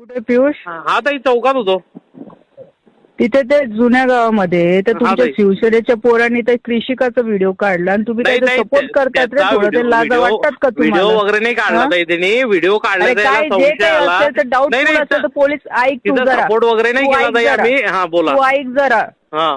कुठे पियुष? हा ताई चौकात होतो. तिथे ते जुन्या गावामध्ये तर तुमच्या ताई. शिवसेनेच्या पोरांनी ते कृषिकाचा व्हिडिओ काढला आणि तुम्ही नाही, त्याचा नाही, सपोर्ट करतात रे त्याचा थोडं ते लाजा वाटतात का व्हिडिओ तुम्हाला वगैरे नाही काढला हा? ताई त्यांनी. व्हिडिओ काढला अरे त्याला काय जे संशय काही आला. असेल तर नाही, डाऊटफुल नाही, असेल तर पोलीस ऐक तू जरा. सपोर्ट वगैरे नाही तू केला ऐक ताई जरा. आम्ही. हा बोला. तू ऐक जरा. हा.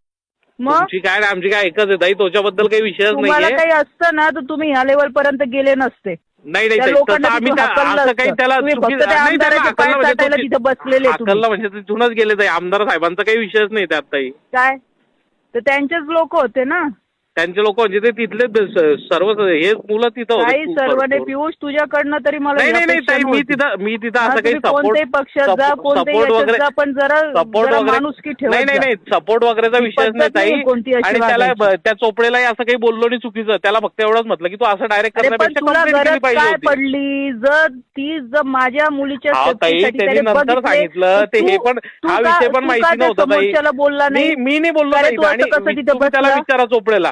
तुमची काय आणि आमची काय एकच आहे ताई त्याच्याबद्दल काही विषयच तुम्हाला नाहीये. काही असतं ना तर तुम्ही ह्या लेवल पर्यंत गेले नसते. नाही नाही त्या ताई, लोकांना तसं आम्ही तिथून त्या- हाकललं असं काही असतं. त्याला तुम्ही चुकी- फक्त त्या नाही, त्याला आमदाराचे पाय हाकललं म्हणजे चाटायला तिथे बसलेले तुम्ही. हाकललं म्हणजे तिथूनच गेले ताई. आमदार साहेबांचा काही विषयच नाही त्यात ताई. काय? तर त्यांचेच लोक होते ना. त्यांचे लोक म्हणजे ते तिथले ब- सर्व हे मुलं तिथं होते काही खूप सर्वांनी भरपूर. पियुष तुझ्याकडनं तरी मला नाही ही नाही नाही अपेक्षा ताई मी नव्हती. तिथं मी तिथं हा, असं काही तुम्ही सपोर्ट पक्षात जा कोणत्याही याच्यात जा पण जरा सपोर्ट जरा वगैरे माणुसकी ठेवत नाही नाही जा. नाही सपोर्ट वगैरेचा ही विषयच पद्धत नाही ताई नाहीये कोणती अशी आणि त्याला वागायची. ब- त्या चोपडेलाही असं काही बोललो नाही चुकीचं त्याला फक्त एवढंच म्हटलं की तू असं डायरेक्ट अरे पण करण्यापेक्षा तुला कंप्लेंट केली गरज पाहिजे काय होती पडली जर ती जर माझ्या मुलीच्या ताई, safety साठी त्यांनी त्याने नंतर बघितले, सांगितलं, तर ते हे तू- पण- तू हा का- विषय पण तू माहिती का त्या नव्हता, ताई. समोरच्याला बोलला नाही मी नाही बोललो अरे ताई, तू असं आणि कसं मी- तिथे तुम्ही त्याला बसला? विचारा चोपडेला